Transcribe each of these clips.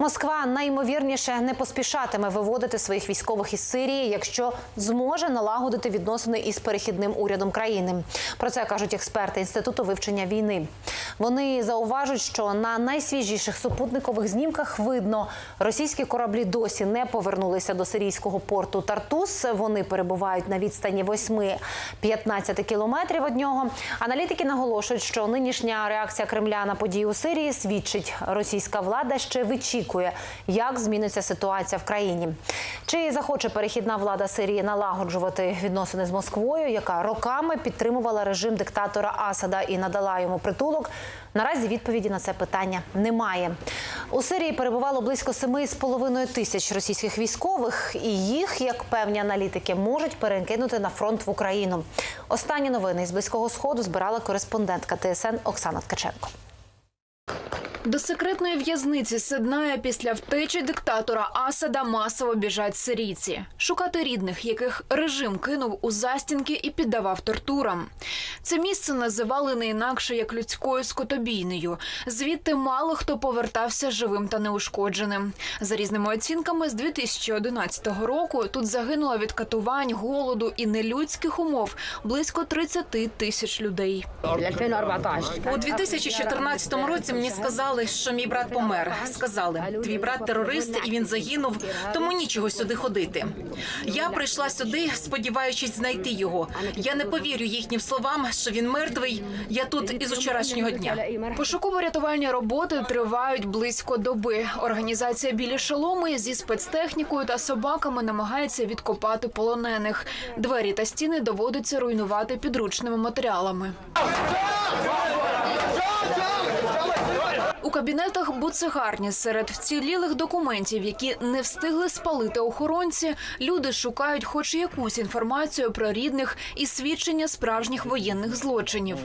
Москва найімовірніше не поспішатиме виводити своїх військових із Сирії, якщо зможе налагодити відносини із перехідним урядом країни. Про це кажуть експерти інституту вивчення війни. Вони зауважують, що на найсвіжіших супутникових знімках видно, російські кораблі досі не повернулися до сирійського порту Тартус. Вони перебувають на відстані 8-15 кілометрів від нього. Аналітики наголошують, що нинішня реакція Кремля на події у Сирії свідчить, російська влада ще вичікує, як зміниться ситуація в країні. Чи захоче перехідна влада Сирії налагоджувати відносини з Москвою, яка роками підтримувала режим диктатора Асада і надала йому притулок? Наразі відповіді на це питання немає. У Сирії перебувало близько 7,5 тисяч російських військових, і їх, як певні аналітики, можуть перекинути на фронт в Україну. Останні новини з близького сходу збирала кореспондентка ТСН Оксана Ткаченко. До секретної в'язниці Сидная після втечі диктатора Асада масово біжать сирійці, шукати рідних, яких режим кинув у застінки і піддавав тортурам. Це місце називали не інакше як людською скотобійнею. Звідти мало хто повертався живим та неушкодженим. За різними оцінками, з 2011 року тут загинуло від катувань, голоду і нелюдських умов близько 30 тисяч людей. У 2014 році мені сказали, що мій брат помер. Сказали, твій брат терорист, і він загинув, тому нічого сюди ходити. Я прийшла сюди, сподіваючись знайти його. Я не повірю їхнім словам, що він мертвий. Я тут із вчорашнього дня. Пошуково-рятувальні роботи тривають близько доби. Організація білі шоломи зі спецтехнікою та собаками намагається відкопати полонених. Двері та стіни доводиться руйнувати підручними матеріалами. У кабінетах буцегарні серед вцілілих документів, які не встигли спалити охоронці, люди шукають, хоч якусь інформацію про рідних і свідчення справжніх воєнних злочинів.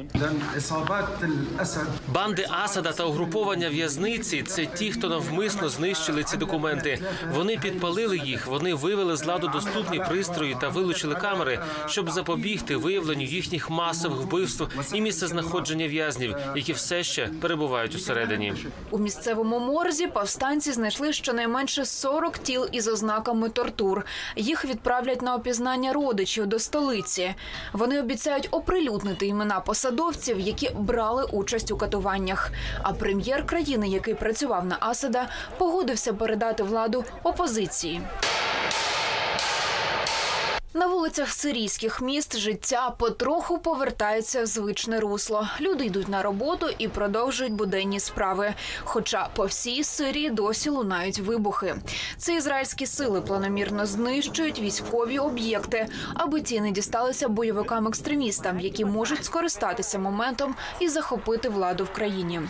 Банди Асада та угруповання в'язниці це ті, хто навмисно знищили ці документи. Вони підпалили їх, вони вивели з ладу доступні пристрої та вилучили камери, щоб запобігти виявленню їхніх масових вбивств і місцезнаходження в'язнів, які все ще перебувають усередині. У місцевому морзі повстанці знайшли щонайменше 40 тіл із ознаками тортур. Їх відправлять на опізнання родичів до столиці. Вони обіцяють оприлюднити імена посадовців, які брали участь у катуваннях. А прем'єр країни, який працював на Асада, погодився передати владу опозиції. На вулицях сирійських міст життя потроху повертається в звичне русло. Люди йдуть на роботу і продовжують буденні справи. Хоча по всій Сирії досі лунають вибухи. Це ізраїльські сили планомірно знищують військові об'єкти, аби ті не дісталися бойовикам-екстремістам, які можуть скористатися моментом і захопити владу в країні.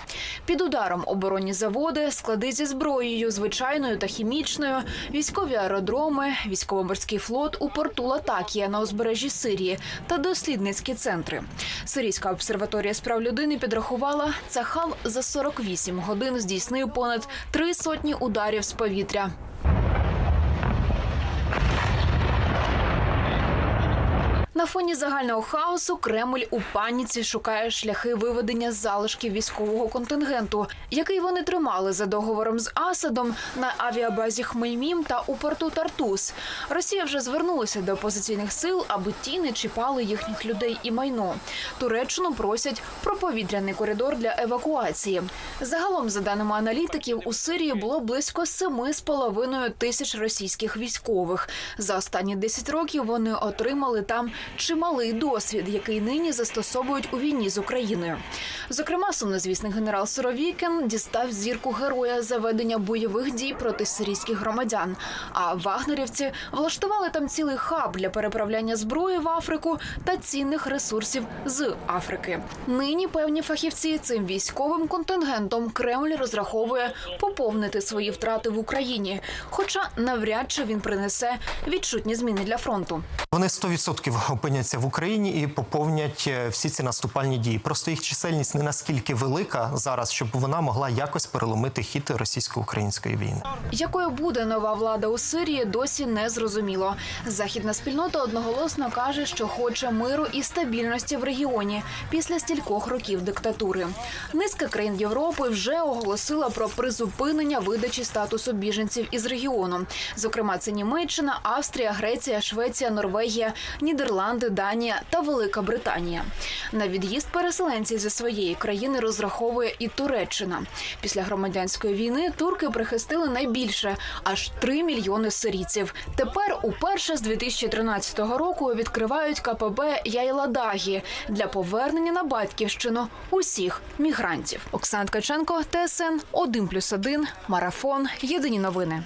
Під ударом оборонні заводи, склади зі зброєю, звичайною та хімічною, військові аеродроми, військово-морський флот у порту Латакія на узбережжі Сирії та дослідницькі центри. Сирійська обсерваторія справ людини підрахувала, Цахал за 48 годин здійснив понад три сотні ударів з повітря. На фоні загального хаосу Кремль у паніці шукає шляхи виведення залишків військового контингенту, який вони тримали за договором з Асадом на авіабазі Хмельмім та у порту Тартус. Росія вже звернулася до опозиційних сил, аби ті не чіпали їхніх людей і майно. Туреччину просять про повітряний коридор для евакуації. Загалом, за даними аналітиків, у Сирії було близько 7,5 тисяч російських військових. За останні 10 років вони отримали там чималий досвід, який нині застосовують у війні з Україною. Зокрема, сумнозвісний генерал Суровікін дістав зірку героя за ведення бойових дій проти сирійських громадян. А вагнерівці влаштували там цілий хаб для переправляння зброї в Африку та цінних ресурсів з Африки. Нині певні фахівці цим військовим контингентом Кремль розраховує поповнити свої втрати в Україні, хоча навряд чи він принесе відчутні зміни для фронту. Вони 100% опиняться в Україні і поповнять е, всі ці наступальні дії. Просто їх чисельність не наскільки велика зараз, щоб вона могла якось переломити хід російсько-української війни. Якою буде нова влада у Сирії, досі не зрозуміло. Західна спільнота одноголосно каже, що хоче миру і стабільності в регіоні після стількох років диктатури. Низка країн Європи вже оголосила про призупинення видачі статусу біженців із регіону. Зокрема, це Німеччина, Австрія, Греція, Швеція, Норвегія, Нідерланди, Данія та Велика Британія. На від'їзд переселенців зі своєї країни розраховує і Туреччина. Після громадянської війни турки прихистили найбільше аж 3 мільйони сирійців. Тепер уперше з 2013 року відкривають КПБ Яйладагі для повернення на батьківщину усіх мігрантів. Оксана Ткаченко, ТСН 1+,1, Марафон. Єдині новини.